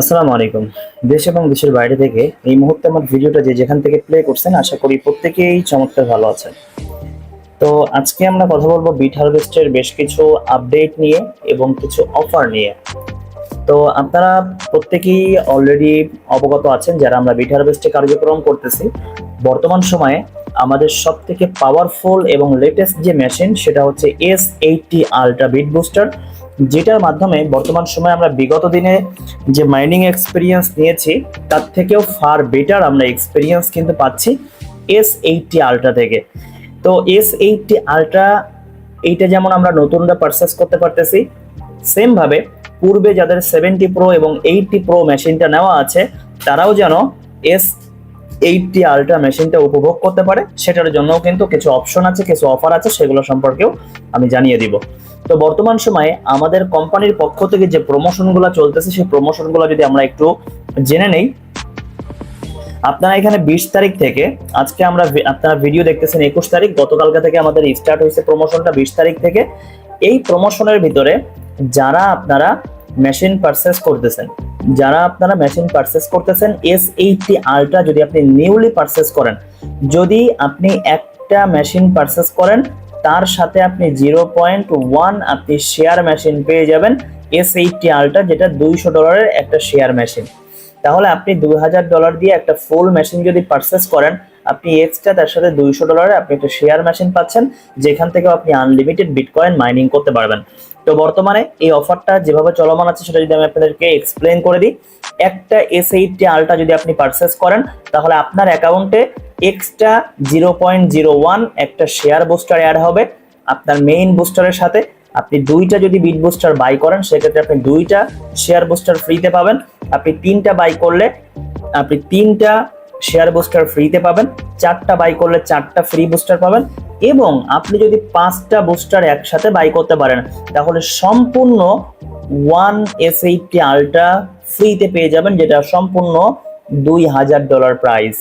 আসসালামু আলাইকুম। দেশ এবং দেশের বাইরে থেকে এই মুহূর্তে আমার ভিডিওটা যে যেখান থেকে প্লে করছেন, আশা করি প্রত্যেকেই চমৎকার ভালো আছেন। তো আজকে আমরা কথা বলব বিট হারভেস্টের বেশ কিছু আপডেট নিয়ে এবং কিছু অফার নিয়ে। তো আপনারা প্রত্যেকেই অলরেডি অবগত আছেন যারা আমরা বিট হারভেস্টে কার্যক্রম করতেছি। বর্তমান সময়ে আমাদের সব থেকে পাওয়ারফুল এবং লেটেস্ট যে মেশিন সেটা হচ্ছে S eighty ultra beat booster যেটার মাধ্যমে বর্তমান সময়ে আমরা বিগত দিনে যে মাইনিং এক্সপিরিয়েন্স নিয়েছি, তার থেকেও ফার বেটার আমরা এক্সপিরিয়েন্স কিন্তু পাচ্ছি এস এইটটি আলট্রা থেকে। তো এস এইটটি আলট্রা এইটা যেমন আমরা নতুনরা পারচেস করতে পারতেছি সেম ভাবে পূর্বে যাদের সেভেন্টি প্রো এবং এইটটি প্রো মেশিনটা নেওয়া আছে, তারাও যেন এস এইটটি আলট্রা মেশিনটা উপভোগ করতে পারে। সেটার জন্যও কিন্তু কিছু অপশন আছে, কিছু অফার আছে, সেগুলো সম্পর্কেও আমি জানিয়ে দিব। তো বর্তমান সময়ে আমাদের কোম্পানির পক্ষ থেকে যে প্রমোশনগুলো চলতেছে, সেই প্রমোশনগুলো যদি আমরা একটু জেনে নেই, আপনারা এখানে বিশ তারিখ থেকে, আজকে আমরা আপনারা ভিডিও দেখতেছেন একুশ তারিখ, গতকালকে থেকে আমাদের স্টার্ট হয়েছে প্রমোশনটা বিশ তারিখ থেকে। এই প্রমোশনের ভিতরে যারা আপনারা মেশিন পারচেস করতেছেন, যারা আপনারা মেশিন পারচেস করতেছেন এস এইটটি আলট্রা যদি আপনি নিউলি পারচেস করেন, যদি আপনি একটা মেশিন পারচেস করেন তার সাথে আপনি জিরো পয়েন্ট ওয়ান আপনি শেয়ার মেশিন পেয়ে যাবেন এস এইটটি আলট্রা যেটা দুইশো ডলারের একটা শেয়ার মেশিন তাহলে আপনি দুই হাজার ডলার দিয়ে একটা ফুল মেশিন যদি পারচেস করেন, আপনি এক্সট্রা তার সাথে দুইশো ডলারে আপনি একটা শেয়ার মেশিন পাচ্ছেন, যেখান থেকে আপনি আনলিমিটেড বিটকয়েন মাইনিং করতে পারবেন। তো বর্তমানে এই অফারটা যেভাবে চলমান আছে, সেটা যদি আমি আপনাদেরকে এক্সপ্লেন করে দিই, একটা এস এইটটি আলটা যদি আপনি পারচেস করেন, তাহলে আপনার অ্যাকাউন্টে extra zero point zero one একটা শেয়ার বুস্টার অ্যাড হবে। আপনার মেইন বুস্টারের সাথে আপনি দুইটা যদি বিট বুস্টার বাই করেন, সেক্ষেত্রে আপনি দুইটা শেয়ার বুস্টার ফ্রিতে পাবেন। আপনি তিনটা বাই করলে, আপনি তিনটা শেয়ার বুস্টার ফ্রিতে পাবেন, চারটা বাই করলে চারটা ফ্রি বুস্টার পাবেন। এবং আপনি যদি পাঁচটা বুস্টার একসাথে বাই করতে পারেন, তাহলে সম্পূর্ণ ওয়ান এস এইটটি আলট্রা ফ্রিতে পেয়ে যাবেন, যেটা সম্পূর্ণ দুই হাজার ডলার প্রাইস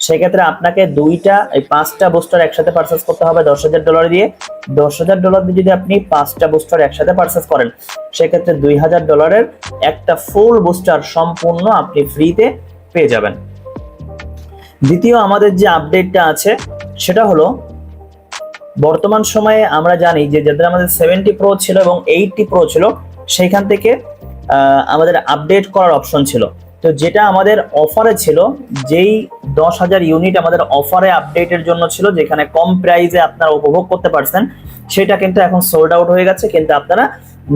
সেক্ষেত্রে আপনাকে দুইটা, এই পাঁচটা বুস্টার একসাথে পারচেস করতে হবে দশ হাজার ডলার দিয়ে। দশ হাজার ডলার দিয়ে যদি আপনি পাঁচটা বুস্টার একসাথে পারচেস করেন, সেক্ষেত্রে দুই হাজার ডলারের একটা ফুল বুস্টার সম্পূর্ণ আপনি ফ্রিতে পেয়ে যাবেন। দ্বিতীয় আমাদের যে আপডেটটা আছে, সেটা হলো বর্তমান সময়ে আমরা জানি যে যাদের আমাদের সেভেন্টি প্রো ছিল এবং এইটটি প্রো ছিল, সেইখান থেকে আমাদের আপডেট করার অপশন ছিল। তো যেটা আমাদের অফারে ছিল, যেই দশ হাজার ইউনিট আমাদের অফারে আপডেটের জন্য ছিল, যেখানে কম প্রাইসে আপনারা উপভোগ করতে পারছেন, সেটা কিন্তু এখন সোল্ড আউট হয়ে গেছে। কিন্তু আপনারা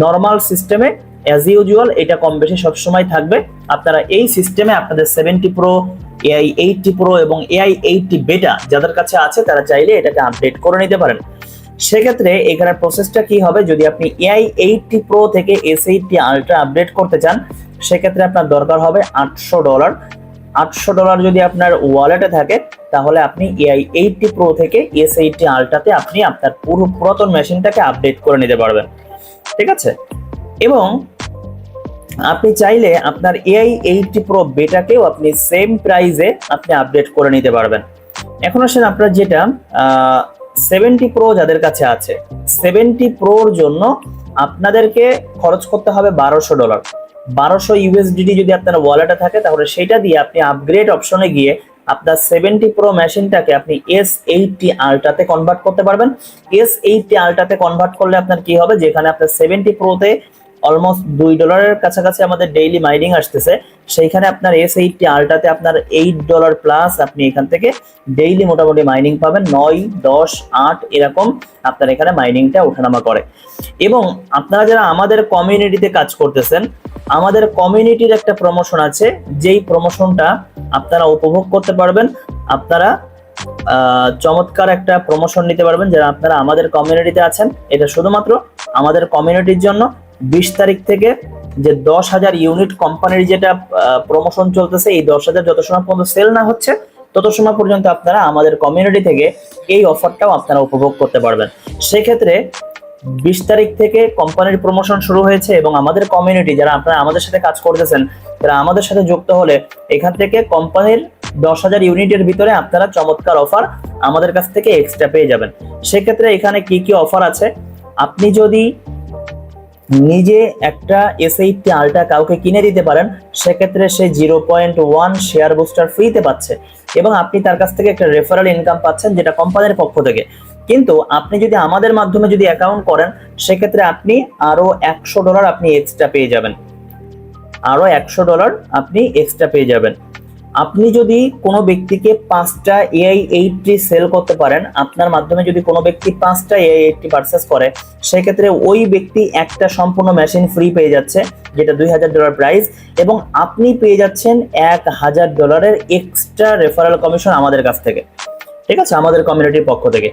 নর্মাল সিস্টেমে অ্যাজ ইউজুয়াল এটা কম বেশি সবসময় থাকবে। আপনারা এই সিস্টেমে আপনাদের seventy pro AI eighty pro এবং এআই এইটটি বেটা যাদের কাছে আছে, তারা চাইলে এটাকে আপডেট করে নিতে পারেন। সেক্ষেত্রে এখানে প্রসেসটা কি হবে? যদি আপনি এআই এইটটি প্রো থেকে এস এইটটি আলট্রা আপডেট করতে চান, সেক্ষেত্রে আপনার দরকার হবে আটশো ডলার আটশো ডলার যদি আপনার ওয়ালেটে থাকে, তাহলে আপনি এআই এইটটি প্রো থেকে এস এইটটি আলট্রাতে আপনি আপনার পুরো পুরাতন মেশিনটাকে আপডেট করে নিতে পারবেন। ঠিক আছে? এবং আপনি চাইলে আপনার এআই এইটটি প্রো বেটাকেও আপনি সেম প্রাইসে আপনি আপডেট করে নিতে পারবেন। এখন আসেন আপনার যেটা সেভেন্টি প্রো যাদের কাছে আছে সেভেন্টি প্রোর জন্য আপনাদেরকে খরচ করতে হবে বারোশো ডলার বারোশো ইউএসডিটি যদি আপনার ওয়ালেটে থাকে, তাহলে সেটা দিয়ে আপনি আপগ্রেড অপশনে গিয়ে আপনার সেভেন্টি প্রো মেশিনটাকে আপনি এস এইটটি আলট্রাতে কনভার্ট করতে পারবেন। এস এইটটি আলট্রাতে কনভার্ট করলে আপনার কি হবে? যেখানে আপনার সেভেন্টি প্রোতে অলমোস্ট দুই ডলারের কাছাকাছি আমাদের ডেইলি মাইনিং আসতেছে। সেইখানে আপনার এস এইটটি আলটাতে আপনার এইট ডলার প্লাস আপনি এখান থেকে ডেইলি মোটামুটি মাইনিং পাবেন। নয়, দশ, আট এরকম আপনার এখানে মাইনিংটা ওঠানামা করে। এবং আপনারা যারা আমাদের কমিউনিটিতে কাজ করতেছেন, আমাদের কমিউনিটির একটা প্রমোশন আছে। যেই প্রমোশনটা আপনারা উপভোগ করতে পারবেন, আপনারা চমৎকার একটা প্রমোশন নিতে পারবেন যারা আপনারা আমাদের কমিউনিটিতে আছেন। এটা শুধুমাত্র আমাদের কমিউনিটির জন্য। বিশ তারিখ থেকে যে দশ হাজার ইউনিট কোম্পানির যেটা প্রমোশন চলতেছে, এই দশ হাজার যত সময় পর্যন্ত সেল না হচ্ছে, তত সময় পর্যন্ত আপনারা আমাদের কমিউনিটি থেকে এই অফারটাও আপনারা উপভোগ করতে পারবেন। সেক্ষেত্রে বিশ তারিখ থেকে কোম্পানির প্রমোশন শুরু হয়েছে এবং আমাদের কমিউনিটি যারা আপনারা আমাদের সাথে কাজ করতেছেন, তারা আমাদের সাথে যুক্ত হলে এখান থেকে কোম্পানির দশ হাজার ইউনিটের ভিতরে আপনারা চমৎকার অফার আমাদের কাছ থেকে এক্সট্রা পেয়ে যাবেন। সেক্ষেত্রে এখানে কি কি অফার আছে? আপনি যদি নিজে একটা এস আলট্রা কাউকে কিনে দিতে পারেন, সেক্ষেত্রে সে zero point one share booster ফ্রিতে পাচ্ছে এবং আপনি তার কাছ থেকে একটা রেফারেল ইনকাম পাচ্ছেন যেটা কোম্পানির পক্ষ থেকে। কিন্তু আপনি যদি আমাদের মাধ্যমে যদি অ্যাকাউন্ট করেন, সেক্ষেত্রে আপনি আরও একশো ডলার আপনি এক্সট্রা পেয়ে যাবেন। আরও একশো ডলার আপনি এক্সট্রা পেয়ে যাবেন। আপনি যদি কোনো ব্যক্তিকে পাঁচটা এআই এইটটি সেল করতে পারেন, আপনার মাধ্যমে যদি কোনো ব্যক্তি পাঁচটা এআই এইটটি পারচেস করে, সেক্ষেত্রে ওই ব্যক্তি একটা সম্পূর্ণ মেশিন ফ্রি পেয়ে যাচ্ছে, যেটা দুই হাজার ডলার প্রাইস এবং আপনি পেয়ে যাচ্ছেন এক হাজার ডলারের এক্সট্রা রেফারেল কমিশন আমাদের কাছ থেকে। ঠিক আছে? আমাদের কমিউনিটির পক্ষ থেকে।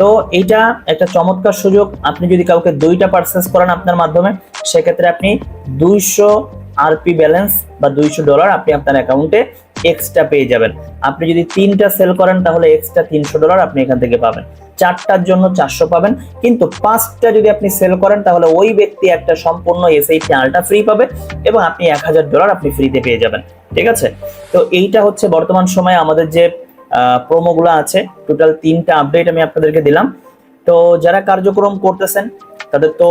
তো এইটা একটা চমৎকার সুযোগ। আপনি যদি কাউকে দুইটা পারচেস করেন আপনার মাধ্যমে, সেক্ষেত্রে আপনি দুইশো আরপি ব্যালেন্স বা দুইশো ডলার আপনি আপনার অ্যাকাউন্টে এক্সট্রা পেয়ে যাবেন। আপনি যদি তিনটা সেল করেন, তাহলে এক্সট্রা তিনশো ডলার আপনি এখান থেকে পাবেন। চারটার জন্য চারশো পাবেন। কিন্তু পাঁচটা যদি আপনি সেল করেন, তাহলে ওই ব্যক্তি একটা সম্পূর্ণ এসআইপি আলটা ফ্রি পাবে এবং আপনি এক হাজার ডলার আপনি ফ্রিতে পেয়ে যাবেন। ঠিক আছে? তো এইটা হচ্ছে বর্তমান সময়ে আমাদের যে প্রোমোগুলো আছে টোটাল তিনটা আপডেট আমি আপনাদেরকে দিলাম। তো যারা কার্যক্রম করতেছেন তাদের তো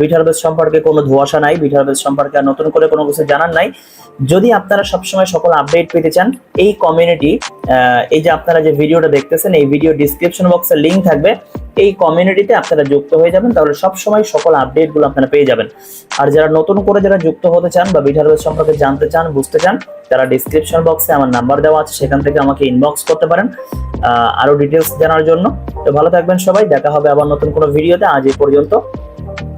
বিঠারবেস সম্পর্কে কোনো ধোয়াশা নাই বিঠারবেস সম্পর্কে আর নতুন করে কোনো কিছু জানার নাই। যদি আপনারা সবসময় সকল আপডেট পেতে চান এই কমিউনিটি এই যে আপনারা যে ভিডিওটা দেখতেছেন এই ভিডিও ডিসক্রিপশন বক্সে লিংক থাকবে। এই কমিউনিটিতে আপনারা যুক্ত হয়ে যাবেন তাহলে সবসময় সকল আপডেটগুলো আপনারা পেয়ে যাবেন। আর যারা নতুন করে যারা যুক্ত হতে চান বা বিঠারবেস সম্পর্কে জানতে চান বুঝতে চান তারা ডিসক্রিপশন বক্সে আমার নাম্বার দেওয়া আছে সেখান থেকে আমাকে ইনবক্স করতে পারেন আহ, আরও ডিটেলস জানার জন্য। তো ভালো থাকবেন সবাই দেখা হবে আবার নতুন কোনো ভিডিওতে আজ এই পর্যন্ত। Bye.